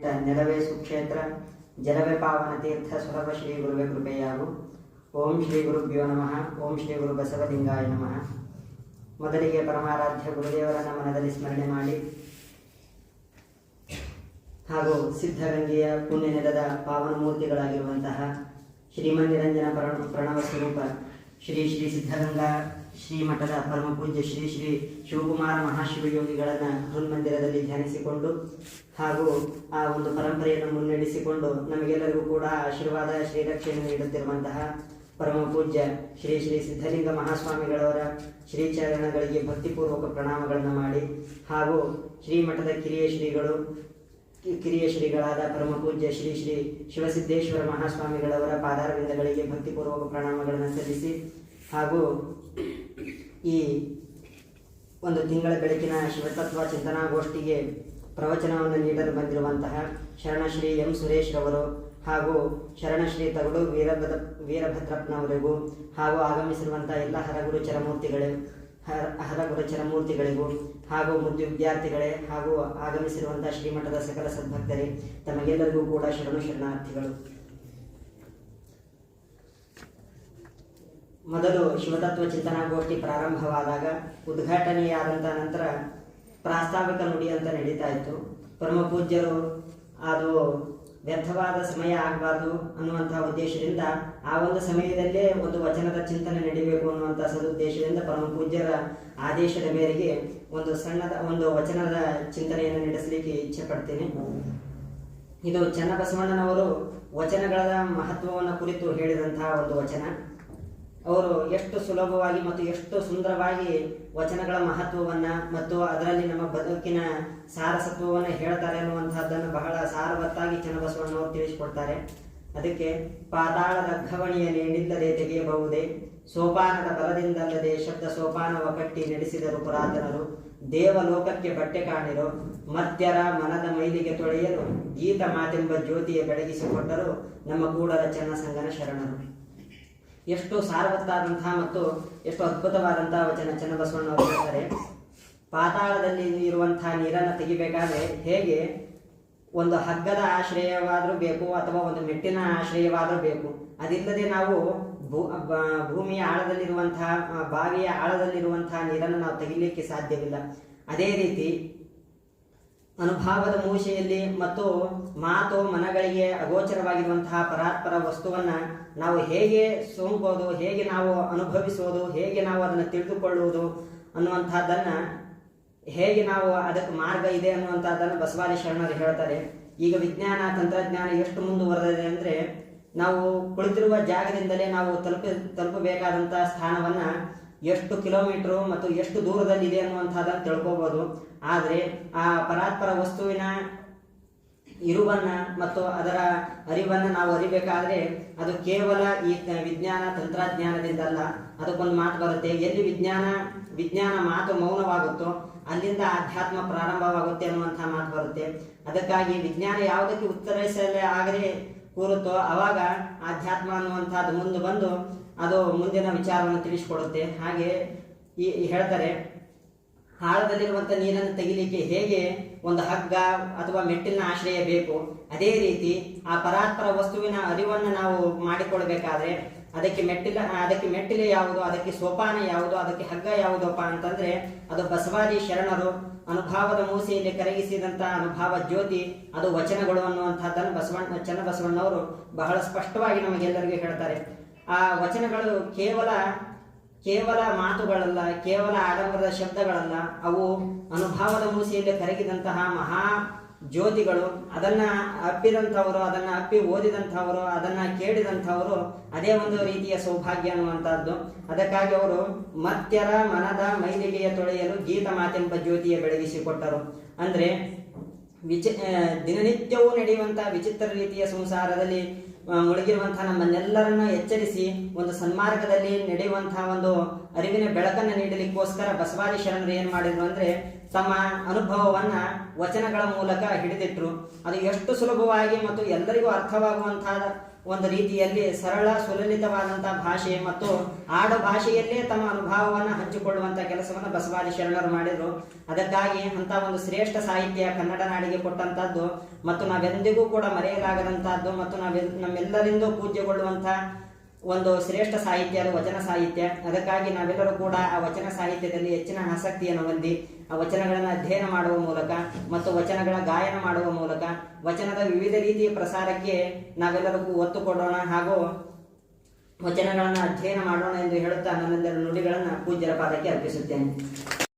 ನೆಲವೇ ಸುಕ್ಷೇತ್ರ, ಜಲವೇ ಪಾವನ ತೀರ್ಥ ಸುಲಭ ಶ್ರೀ ಗುರುವೆ ಕೃಪೆಯಾಗು. ಓಂ ಶ್ರೀ ಗುರುಭ್ಯೋ ನಮಃ, ಓಂ ಶ್ರೀ ಗುರು ಬಸವಲಿಂಗಾಯ ನಮಃ. ಮೊದಲಿಗೆ ಪರಮಾರಾಧ್ಯ ಗುರುದೇವರನ್ನ ಮನದಲ್ಲಿ ಸ್ಮರಣೆ ಮಾಡಿ. ಹಾಗೂ ಸಿದ್ಧಗಂಗೆಯ ಪುಣ್ಯ ನೆಲದ ಪಾವನ ಮೂರ್ತಿಗಳಾಗಿರುವಂತಹ ಶ್ರೀಮನ್ ನಿರಂಜನ ಪ್ರಣವ ಸ್ವರೂಪ ಶ್ರೀ ಶ್ರೀ ಸಿದ್ಧಗಂಗಾ ಶ್ರೀಮಠದ ಪರಮ ಪೂಜ್ಯ ಶ್ರೀ ಶ್ರೀ ಶಿವಕುಮಾರ ಮಹಾಶಿವಯೋಗಿಗಳನ್ನು ಹೃನ್ಮಂದಿರದಲ್ಲಿ ಧ್ಯಾನಿಸಿಕೊಂಡು ಹಾಗೂ ಆ ಒಂದು ಪರಂಪರೆಯನ್ನು ಮುನ್ನಡೆಸಿಕೊಂಡು ನಮಗೆಲ್ಲರಿಗೂ ಕೂಡ ಆಶೀರ್ವಾದ ಶ್ರೀರಕ್ಷೆಯನ್ನು ನೀಡುತ್ತಿರುವಂತಹ ಪರಮ ಪೂಜ್ಯ ಶ್ರೀ ಶ್ರೀ ಸಿದ್ಧಲಿಂಗ ಮಹಾಸ್ವಾಮಿಗಳವರ ಶ್ರೀ ಚರಣಗಳಿಗೆ ಭಕ್ತಿಪೂರ್ವಕ ಪ್ರಣಾಮಗಳನ್ನು ಮಾಡಿ ಹಾಗೂ ಶ್ರೀಮಠದ ಕಿರಿಯ ಶ್ರೀಗಳು ಕಿರಿಯ ಶ್ರೀಗಳಾದ ಪರಮ ಪೂಜ್ಯ ಶ್ರೀ ಶ್ರೀ ಶಿವಸಿದ್ದೇಶ್ವರ ಮಹಾಸ್ವಾಮಿಗಳವರ ಪಾದಾರವಿಂದಗಳಿಗೆ ಭಕ್ತಿಪೂರ್ವಕ ಪ್ರಣಾಮಗಳನ್ನು ಸಲ್ಲಿಸಿ ಹಾಗೂ ಈ ಒಂದು ತಿಂಗಳ ಬೆಳಕಿನ ಶಿವತತ್ವ ಚಿಂತನಾಗೋಷ್ಠಿಗೆ ಪ್ರವಚನವನ್ನು ನೀಡಲು ಬಂದಿರುವಂತಹ ಶರಣಶ್ರೀ ಎಂ ಸುರೇಶ್ ರವರು ಹಾಗೂ ಶರಣಶ್ರೀ ತಗಡು ವೀರಭದ್ರ ವೀರಭದ್ರಪ್ಪನವರಿಗೂ ಹಾಗೂ ಆಗಮಿಸಿರುವಂತಹ ಎಲ್ಲ ಹರಗುರು ಚರಮೂರ್ತಿಗಳು ಹರ ಹರಗುರು ಚರಮೂರ್ತಿಗಳಿಗೂ ಹಾಗೂ ಮುದ್ದು ವಿದ್ಯಾರ್ಥಿಗಳೇ ಹಾಗೂ ಆಗಮಿಸಿರುವಂತಹ ಶ್ರೀಮಠದ ಸಕಲ ಸದ್ಭಕ್ತರೇ, ತಮಗೆಲ್ಲರಿಗೂ ಕೂಡ ಶರಣು ಶರಣಾರ್ಥಿಗಳು. ಮೊದಲು ಶಿವತತ್ವ ಚಿಂತನಾಗೋಷ್ಠಿ ಪ್ರಾರಂಭವಾದಾಗ ಉದ್ಘಾಟನೆಯಾದಂಥ ನಂತರ ಪ್ರಾಸ್ತಾವಿಕ ನುಡಿ ಅಂತ ನಡೀತಾ ಇತ್ತು. ಪರಮ ಪೂಜ್ಯರು ಅದು ವ್ಯರ್ಥವಾದ ಸಮಯ ಆಗಬಾರ್ದು ಅನ್ನುವಂತಹ ಉದ್ದೇಶದಿಂದ ಆ ಒಂದು ಸಮಯದಲ್ಲೇ ಒಂದು ವಚನದ ಚಿಂತನೆ ನಡೀಬೇಕು ಅನ್ನುವಂಥ ಸದುದ್ದೇಶದಿಂದ ಪರಮ ಪೂಜ್ಯರ ಆದೇಶದ ಮೇರೆಗೆ ಒಂದು ಸಣ್ಣದ ಒಂದು ವಚನದ ಚಿಂತನೆಯನ್ನು ನಡೆಸಲಿಕ್ಕೆ ಇಚ್ಛೆ ಪಡ್ತೇನೆ ಇದು ಚನ್ನಬಸವಣ್ಣನವರು ವಚನಗಳ ಮಹತ್ವವನ್ನು ಕುರಿತು ಹೇಳಿದಂತಹ ಒಂದು ವಚನ. ಅವರು ಎಷ್ಟು ಸುಲಭವಾಗಿ ಮತ್ತು ಎಷ್ಟು ಸುಂದರವಾಗಿ ವಚನಗಳ ಮಹತ್ವವನ್ನ ಮತ್ತು ಅದರಲ್ಲಿ ನಮ್ಮ ಬದುಕಿನ ಸಾರಸತ್ವವನ್ನು ಹೇಳ್ತಾರೆ ಅನ್ನುವಂತಹದ್ದನ್ನು ಬಹಳ ಸಾರವತ್ತಾಗಿ ಚನ್ನಬಸವಣ್ಣವರು ತಿಳಿಸಿಕೊಡ್ತಾರೆ. ಅದಕ್ಕೆ ಪಾತಾಳದ ಘವಣಿಯಲ್ಲಿ ನಿಲ್ಲದೆ ತೆಗೆಯಬಹುದೇ? ಸೋಪಾನದ ಬಲದಿಂದಲ್ಲದೆ ಶಬ್ದ ಸೋಪಾನವ ಕಟ್ಟಿ ನಡೆಸಿದರು ಪುರಾತನರು ದೇವಲೋಕಕ್ಕೆ ಬಟ್ಟೆ ಕಾಣಿರೋ ಮತ್ಯರ ಮನದ ಮೈಲಿಗೆ ತೊಳೆಯಲು ಗೀತ ಮಾತೆಂಬ ಜ್ಯೋತಿಯ ಬೆಳಗಿಸಿಕೊಟ್ಟರು ನಮ್ಮ ಕೂಡಲ ಚನ್ನಸಂಗನ ಶರಣರು. ಎಷ್ಟು ಸಾರವತ್ತಾದಂತಹ ಮತ್ತು ಎಷ್ಟು ಅದ್ಭುತವಾದಂತಹ ವಚನ ಚನ್ನಬಸವಣ್ಣವರು ಹೇಳ್ತಾರೆ. ಪಾತಾಳದಲ್ಲಿ ಇರುವಂತಹ ನೀರನ್ನು ತೆಗಿಬೇಕಾದ್ರೆ ಹೇಗೆ? ಒಂದು ಹಗ್ಗದ ಆಶ್ರಯವಾದರೂ ಬೇಕು ಅಥವಾ ಒಂದು ಮೆಟ್ಟಿನ ಆಶ್ರಯವಾದರೂ ಬೇಕು. ಅದಿಲ್ಲದೆ ನಾವು ಭೂ ಭೂಮಿಯ ಆಳದಲ್ಲಿರುವಂತಹ ಬಾವಿಯ ಆಳದಲ್ಲಿರುವಂತಹ ನೀರನ್ನು ನಾವು ತೆಗಿಲಿಕ್ಕೆ ಸಾಧ್ಯವಿಲ್ಲ. ಅದೇ ರೀತಿ ಅನುಭಾವದ ಮೂಷೆಯಲ್ಲಿ ಮತ್ತು ಮಾತು ಮನಗಳಿಗೆ ಅಗೋಚರವಾಗಿರುವಂತಹ ಪರಾತ್ಪರ ವಸ್ತುವನ್ನ ನಾವು ಹೇಗೆ ಸೋಂಕೋದು ಹೇಗೆ ನಾವು ಅನುಭವಿಸೋದು, ಹೇಗೆ ನಾವು ಅದನ್ನು ತಿಳಿದುಕೊಳ್ಳುವುದು ಅನ್ನುವಂತಹದ್ದನ್ನ ಹೇಗೆ ನಾವು ಅದಕ್ಕೆ ಮಾರ್ಗ ಇದೆ ಅನ್ನುವಂಥದ್ದನ್ನು ಬಸವಾದಿ ಶರಣರು ಹೇಳ್ತಾರೆ. ಈಗ ವಿಜ್ಞಾನ, ತಂತ್ರಜ್ಞಾನ ಎಷ್ಟು ಮುಂದುವರೆದಿದೆ ಅಂದ್ರೆ ನಾವು ಕುಳಿತಿರುವ ಜಾಗದಿಂದಲೇ ನಾವು ತಲುಪ, ತಲುಪಬೇಕಾದಂತಹ ಸ್ಥಾನವನ್ನ ಎಷ್ಟು ಕಿಲೋಮೀಟರ್ ಮತ್ತು ಎಷ್ಟು ದೂರದಲ್ಲಿದೆ ಅನ್ನುವಂಥದ್ದನ್ನು ತಿಳ್ಕೋಬೋದು. ಆದರೆ ಆ ಪರಾತ್ಪರ ವಸ್ತುವಿನ ಇರುವನ್ನ ಮತ್ತು ಅದರ ಅರಿವನ್ನ ನಾವು ಅರಿಬೇಕಾದ್ರೆ ಅದು ಕೇವಲ ಈ ವಿಜ್ಞಾನ ತಂತ್ರಜ್ಞಾನದಿಂದಲ್ಲ. ಅದಕ್ಕೊಂದು ಮಾತು ಬರುತ್ತೆ, ಎಲ್ಲಿ ವಿಜ್ಞಾನ ವಿಜ್ಞಾನ ಮಾತು ಮೌನವಾಗುತ್ತೋ ಅಲ್ಲಿಂದ ಆಧ್ಯಾತ್ಮ ಪ್ರಾರಂಭವಾಗುತ್ತೆ ಅನ್ನುವಂತಹ ಮಾತು ಬರುತ್ತೆ. ಅದಕ್ಕಾಗಿ ವಿಜ್ಞಾನ ಯಾವುದಕ್ಕೆ ಉತ್ತರಿಸಲೇ ಆಗದೆ ಕೂರುತ್ತೋ ಅವಾಗ ಆಧ್ಯಾತ್ಮ ಅನ್ನುವಂಥದ್ದು ಮುಂದೆ ಬಂದು ಅದು ಮುಂದಿನ ವಿಚಾರವನ್ನು ತಿಳಿಸಿಕೊಡುತ್ತೆ. ಹಾಗೆ ಈ ಹೇಳ್ತಾರೆ, ಆಳದಲ್ಲಿರುವಂಥ ನೀರನ್ನು ತೆಗಿಲಿಕ್ಕೆ ಹೇಗೆ ಒಂದು ಹಗ್ಗ ಅಥವಾ ಮೆಟ್ಟಿಲಿನ ಆಶ್ರಯ ಬೇಕು? ಅದೇ ರೀತಿ ಆ ಪರಾತ್ಪರ ವಸ್ತುವಿನ ಅರಿವನ್ನು ನಾವು ಮಾಡಿಕೊಳ್ಬೇಕಾದ್ರೆ ಅದಕ್ಕೆ ಮೆಟ್ಟಿಲ, ಅದಕ್ಕೆ ಮೆಟ್ಟಿಲು ಯಾವುದು, ಅದಕ್ಕೆ ಸೋಪಾನ ಯಾವುದು, ಅದಕ್ಕೆ ಹಗ್ಗ ಯಾವುದಪ್ಪ ಅಂತಂದ್ರೆ ಅದು ಬಸವಾದಿ ಶರಣರು ಅನುಭಾವದ ಮೂಸೆಯಲ್ಲಿ ಕರಗಿಸಿದಂತ ಅನುಭಾವ ಜ್ಯೋತಿ ಅದು ವಚನಗಳು ಅನ್ನುವಂಥದ್ದನ್ನು ಬಸವಣ್ಣ, ಚನ್ನಬಸವಣ್ಣವರು ಬಹಳ ಸ್ಪಷ್ಟವಾಗಿ ನಮಗೆಲ್ಲರಿಗೂ ಹೇಳ್ತಾರೆ. ಆ ವಚನಗಳು ಕೇವಲ ಕೇವಲ ಮಾತುಗಳಲ್ಲ, ಕೇವಲ ಆಡಂಬರದ ಶಬ್ದಗಳಲ್ಲ. ಅವು ಅನುಭವದ ಮೂಸೆಯಲ್ಲಿ ಕರಗಿದಂತಹ ಮಹಾ ಜ್ಯೋತಿಗಳು. ಅದನ್ನ ಅಪ್ಪಿದಂಥವರು, ಅದನ್ನ ಅಪ್ಪಿ ಓದಿದಂಥವರು, ಅದನ್ನ ಕೇಳಿದಂಥವರು ಅದೇ ಒಂದು ರೀತಿಯ ಸೌಭಾಗ್ಯ ಅನ್ನುವಂಥದ್ದು. ಅದಕ್ಕಾಗಿ ಅವರು ಮತ್ಯರ ಮನದ ಮೈಲಿಗೆಯ ತೊಳೆಯಲು ಗೀತ ಮಾತೆಂಬ ಜ್ಯೋತಿಯ ಬೆಳಗಿಸಿಕೊಟ್ಟರು ಅಂದ್ರೆ ವಿಚಿ ದಿನನಿತ್ಯವೂ ನಡೆಯುವಂತಹ ವಿಚಿತ್ರ ರೀತಿಯ ಸಂಸಾರದಲ್ಲಿ ಮುಳುಗಿರುವಂತಹ ನಮ್ಮನ್ನೆಲ್ಲರನ್ನ ಎಚ್ಚರಿಸಿ ಒಂದು ಸನ್ಮಾರ್ಗದಲ್ಲಿ ನಡೆಯುವಂತಹ ಒಂದು ಅರಿವಿನ ಬೆಳಕನ್ನ ನೀಡಲಿಕ್ಕೋಸ್ಕರ ಬಸವಾದಿ ಶರಣರು ಏನ್ ಮಾಡಿದ್ರು ಅಂದ್ರೆ ತಮ್ಮ ಅನುಭವವನ್ನ ವಚನಗಳ ಮೂಲಕ ಹಿಡಿದಿಟ್ರು. ಅದು ಎಷ್ಟು ಸುಲಭವಾಗಿ ಮತ್ತು ಎಲ್ಲರಿಗೂ ಅರ್ಥವಾಗುವಂತಹ ಒಂದು ರೀತಿಯಲ್ಲಿ ಸರಳ ಸುಲಲಿತವಾದಂಥ ಭಾಷೆ ಮತ್ತು ಆಡು ಭಾಷೆಯಲ್ಲೇ ತಮ್ಮ ಅನುಭವವನ್ನು ಹಂಚಿಕೊಳ್ಳುವಂಥ ಕೆಲಸವನ್ನು ಬಸವಾದಿ ಶರಣರು ಮಾಡಿದರು. ಅದಕ್ಕಾಗಿ ಅಂತ ಒಂದು ಶ್ರೇಷ್ಠ ಸಾಹಿತ್ಯ ಕನ್ನಡ ನಾಡಿಗೆ ಕೊಟ್ಟಂಥದ್ದು ಮತ್ತು ನಾವೆಂದಿಗೂ ಕೂಡ ಮರೆಯಲಾಗದಂಥದ್ದು ಮತ್ತು ನಾವೆ ನಮ್ಮೆಲ್ಲರಿಂದೂ ಪೂಜ್ಯಗೊಳ್ಳುವಂತಹ ಒಂದು ಶ್ರೇಷ್ಠ ಸಾಹಿತ್ಯ ಅದು ವಚನ ಸಾಹಿತ್ಯ. ಅದಕ್ಕಾಗಿ ನಾವೆಲ್ಲರೂ ಕೂಡ ಆ ವಚನ ಸಾಹಿತ್ಯದಲ್ಲಿ ಹೆಚ್ಚಿನ ಆಸಕ್ತಿಯನ್ನು ಹೊಂದಿ, ಆ ವಚನಗಳನ್ನು ಅಧ್ಯಯನ ಮಾಡುವ ಮೂಲಕ ಮತ್ತು ವಚನಗಳ ಗಾಯನ ಮಾಡುವ ಮೂಲಕ ವಚನದ ವಿವಿಧ ರೀತಿಯ ಪ್ರಸಾರಕ್ಕೆ ನಾವೆಲ್ಲರಿಗೂ ಒತ್ತು ಕೊಡೋಣ ಹಾಗೂ ವಚನಗಳನ್ನು ಅಧ್ಯಯನ ಮಾಡೋಣ ಎಂದು ಹೇಳುತ್ತಾ ನನ್ನೆಲ್ಲರ ನುಡಿಗಳನ್ನು ಪೂಜ್ಯರ ಪಾದಕ್ಕೆ ಅರ್ಪಿಸುತ್ತೇನೆ.